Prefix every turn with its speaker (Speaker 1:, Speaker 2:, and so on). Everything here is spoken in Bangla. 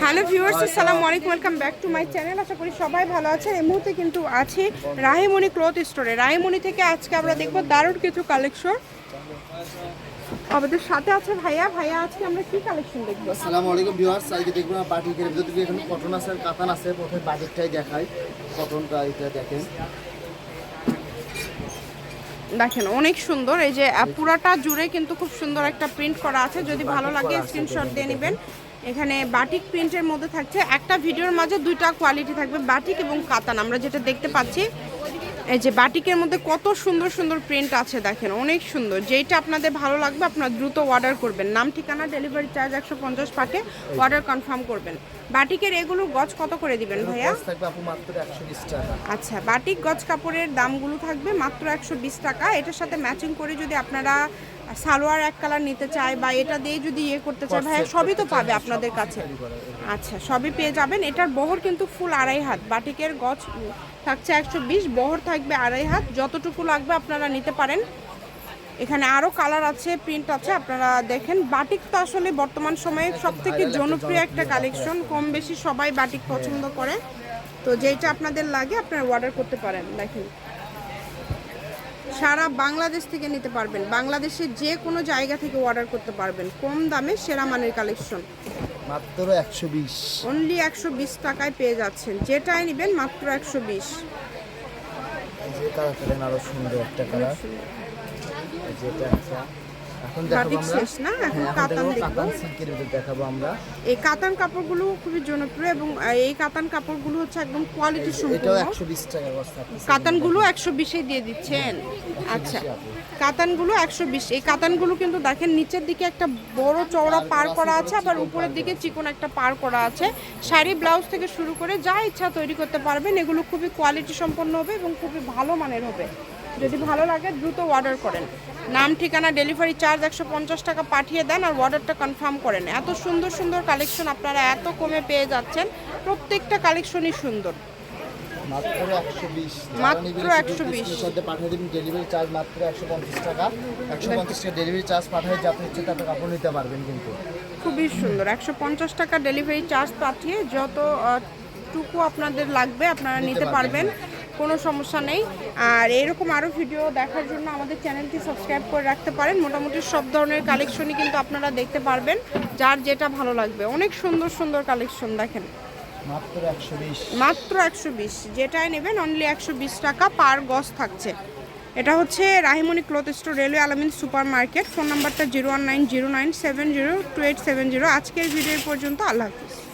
Speaker 1: হ্যালো ভিউয়ার্স আসসালামু আলাইকুম welcome back to my channel. আশা করি সবাই ভালো আছেন। এই মুহূর্তে কিন্তু আছি রাহিমণি ক্লথ স্টোরে। রাহিমণি থেকে আজকে আমরা দেখব দারুণ কিছু কালেকশন। আমাদের সাথে আছে ভাইয়া। ভাইয়া আজকে আমরা কি কালেকশন দেখব?
Speaker 2: আসসালামু আলাইকুম ভিউয়ার্স। আজকে দেখব না বাটিকের ভিতর থেকে এখানে কটন আছে কাতান আছে। প্রথমে বাজেটটাই দেখাই। কটনটা এটা দেখেন।
Speaker 1: দেখেন অনেক সুন্দর। এই যে পুরাটা জুড়ে কিন্তু খুব সুন্দর একটা প্রিন্ট করা আছে। যদি ভালো লাগে স্ক্রিনশট দিয়ে নেবেন। এখানে বাটিক প্রিন্টের মধ্যে থাকছে। একটা ভিডিওর মাঝে দুইটা কোয়ালিটি থাকবে বাটিক এবং কাতান। আমরা যেটা দেখতে পাচ্ছি এই যে বাটিকের মধ্যে কত সুন্দর সুন্দর প্রিন্ট আছে দেখেন অনেক সুন্দর। যেইটা আপনাদের ভালো লাগবে আপনারা দ্রুত অর্ডার করবেন। নাম ঠিকানা ডেলিভারি চার্জ একশো পঞ্চাশ পাঠে অর্ডার কনফার্ম করবেন। বাটিকের এগুলো গজ কত করে দিবেন ভাইয়া? আচ্ছা বাটিক গজ কাপড়ের দামগুলো থাকবে মাত্র একশো বিশ টাকা। এটার সাথে ম্যাচিং করে যদি আপনারা সালোয়ার এক কালার নিতে চায় বা এটা দিয়ে যদি ইয়ে করতে চায়, ভাইয়া সবই তো পাবে আপনাদের কাছে। আচ্ছা সবই পেয়ে যাবেন। এটার বহর কিন্তু ফুল আড়াই হাত। বাটিকের গছ থাকছে একশো বিশ, বহর থাকবে আড়াই হাত। যতটুকু লাগবে আপনারা নিতে পারেন। এখানে আরও কালার আছে প্রিন্ট আছে, আপনারা দেখেন। বাটিক তো আসলে বর্তমান সময়ে সব থেকে জনপ্রিয় একটা কালেকশন কম বেশি সবাই বাটিক পছন্দ করে। তো যেটা আপনাদের লাগে, আপনারা অর্ডার করতে পারেন। দেখেন। সারা বাংলাদেশ থেকে নিতে পারবেন। বাংলাদেশের যে কোনো জায়গা থেকে অর্ডার করতে পারবেন। কম দামে সেরা মানের কালেকশন
Speaker 2: মাত্র একশো বিশ।
Speaker 1: অনলি একশো বিশ টাকায় পেয়ে যাচ্ছেন। যেটাই নেবেন মাত্র একশো বিশ।
Speaker 2: যেটা কালার আরও সুন্দর একটা কালার। যেটা এখন দেখাবো
Speaker 1: বাটিক
Speaker 2: আমরা।
Speaker 1: শেষ না? এখন
Speaker 2: হ্যাঁ,
Speaker 1: কাতান
Speaker 2: দেখব। সিল্কের ভিতর দেখাবো আমরা।
Speaker 1: এই কাতান কাপড়গুলো খুবই জনপ্রিয় এবং এই কাতান কাপড়গুলো হচ্ছে একদম কোয়ালিটি
Speaker 2: এটাও
Speaker 1: সম্পূর্ণ।
Speaker 2: একশো বিশ টাকা বস্তা
Speaker 1: কাতানগুলো একশো বিশে দিয়ে দিচ্ছেন। আচ্ছা। কাতানগুলো একশো বিশ। এই কাতানগুলো কিন্তু দেখেন নিচের দিকে একটা বড় চওড়া পার করা আছে আবার উপরের দিকে চিকন একটা পার করা আছে। শাড়ি ব্লাউজ থেকে শুরু করে যা ইচ্ছা তৈরি করতে পারবেন। এগুলো খুবই কোয়ালিটি সম্পন্ন হবে এবং খুবই ভালো মানের হবে। যদি ভালো লাগে দ্রুত অর্ডার করেন। নাম ঠিকানা ডেলিভারি চার্জ একশো পঞ্চাশ টাকা পাঠিয়ে দেন আর অর্ডারটা কনফার্ম করেন এত সুন্দর সুন্দর কালেকশন আপনারা এত কমে পেয়ে যাচ্ছেন। প্রত্যেকটা কালেকশনই সুন্দর।
Speaker 2: মাত্র একশো বিশ
Speaker 1: মাত্র 120
Speaker 2: সাথে পাঠিয়ে দিবেন ডেলিভারি চার্জ মাত্র একশো পঞ্চাশ টাকা। একশো পঞ্চাশ টাকা ডেলিভারি চার্জ পাঠিয়ে যে আপনি ইচ্ছে তাতে কাপড় নিতে পারবেন কিন্তু।
Speaker 1: খুবই সুন্দর। একশো পঞ্চাশ টাকা ডেলিভারি চার্জ পাঠিয়ে যত টুকু আপনাদের লাগবে আপনারা নিতে পারবেন। কোনো সমস্যা নেই। আর এরকম আরও ভিডিও দেখার জন্য আমাদের চ্যানেলটি সাবস্ক্রাইব করে রাখতে পারেন। মোটামুটি সব ধরনের কালেকশনই কিন্তু আপনারা দেখতে পারবেন যার যেটা ভালো লাগবে। অনেক সুন্দর সুন্দর কালেকশন দেখেন। মাত্র একশো বিশ। যেটাই নেবেন অনলি একশো বিশ টাকা পার গজ থাকছে। এটা হচ্ছে Rahimoni cloth store railway Alamin super market phone নাম্বারটা zero one nine zero nine seven zero two eight seven zero আজকের ভিডিও পর্যন্ত আল্লাহ হাফিজ।